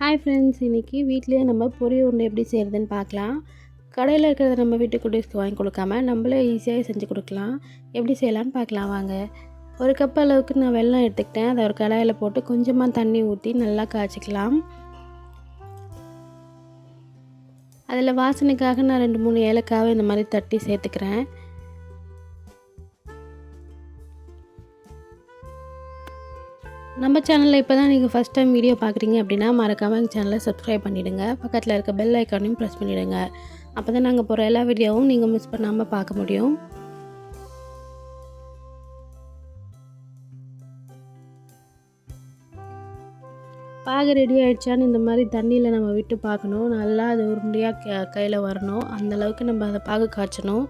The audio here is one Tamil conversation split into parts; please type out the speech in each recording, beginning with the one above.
ஹாய் ஃப்ரெண்ட்ஸ் இன்றைக்கி வீட்டிலேயே நம்ம பொரி உருண்டை எப்படி செய்கிறதுன்னு பார்க்கலாம். கடையில் இருக்கிறத நம்ம வீட்டு குட்டீஸ்க்கு வாங்கி கொடுக்காம நம்மளே ஈஸியாக செஞ்சு கொடுக்கலாம். எப்படி செய்யலான்னு பார்க்கலாம் வாங்க. ஒரு கப் அளவுக்கு நான் வெள்ளம் எடுத்துக்கிட்டேன். அதை ஒரு கடாயில் போட்டு கொஞ்சமாக தண்ணி ஊற்றி நல்லா காய்ச்சிக்கலாம். அதில் வாசனைக்காக நான் ரெண்டு மூணு ஏலக்காவை இந்த மாதிரி தட்டி சேர்த்துக்கிறேன். நம்ம சேனலில் இப்போ தான் நீங்கள் ஃபஸ்ட் டைம் வீடியோ பார்க்குறீங்க அப்படின்னா மறக்காமல் எங்கள் சேனலை சப்ஸ்கிரைப் பண்ணிவிடுங்க பக்கத்தில் இருக்க பெல் ஐக்கானையும் ப்ரெஸ் பண்ணிவிடுங்க அப்போ தான் நாங்கள் போகிற எல்லா வீடியோவும் நீங்கள் மிஸ் பண்ணாமல் பார்க்க முடியும். பாகு ரெடி ஆகிடுச்சான்னு இந்த மாதிரி தண்ணியில் நம்ம விட்டு பார்க்கணும். நல்லா அது உருண்டையாக க கையில் வரணும். அந்தளவுக்கு நம்ம அதை பாகு காய்ச்சணும்.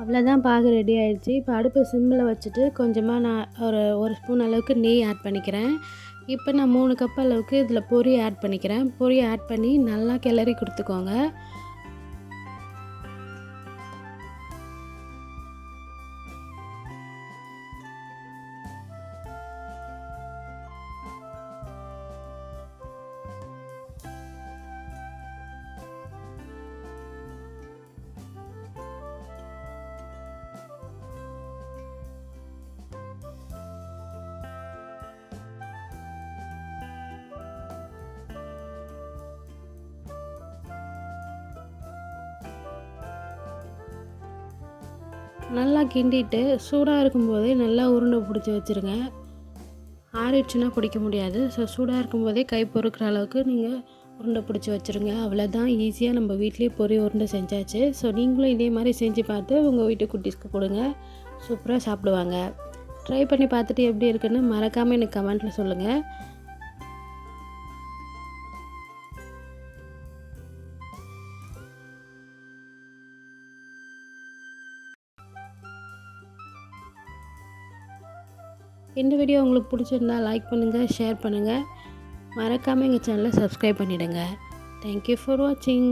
அவ்வளோதான் பாகு ரெடி ஆயிடுச்சு. இப்போ அடுப்பு சிம்மில் வச்சுட்டு கொஞ்சமாக நான் ஒரு ஒரு ஸ்பூன் அளவுக்கு நெய் ஆட் பண்ணிக்கிறேன். இப்போ நான் மூணு கப் அளவுக்கு இதில் பொரி ஆட் பண்ணிக்கிறேன். பொரி ஆட் பண்ணி நல்லா கிளறி கொடுத்துக்கோங்க. நல்லா கிண்டிட்டு சூடாக இருக்கும்போதே நல்லா உருண்டை பிடிச்சி வச்சுருங்க. ஆறிடுச்சுன்னா பிடிக்க முடியாது. ஸோ சூடாக இருக்கும்போதே கை பொறுக்கிற அளவுக்கு நீங்கள் உருண்டை பிடிச்சி வச்சுருங்க. அவ்வளோதான் ஈஸியாக நம்ம வீட்லேயே பொறி உருண்டை செஞ்சாச்சு. ஸோ நீங்களும் இதே மாதிரி செஞ்சு பார்த்து உங்கள் வீட்டு குட்டீஸ்க்கு கொடுங்க. சூப்பராக சாப்பிடுவாங்க. ட்ரை பண்ணி பார்த்துட்டு எப்படி இருக்குன்னு மறக்காமல் எனக்கு கமெண்ட்டில் சொல்லுங்கள் இந்த வீடியோ உங்களுக்கு பிடிச்சிருந்தா லைக் பண்ணுங்கள் ஷேர் பண்ணுங்கள் மறக்காமல் எங்கள் சேனலை சப்ஸ்கிரைப் பண்ணிவிடுங்க தேங்க்யூ ஃபார் வாட்சிங்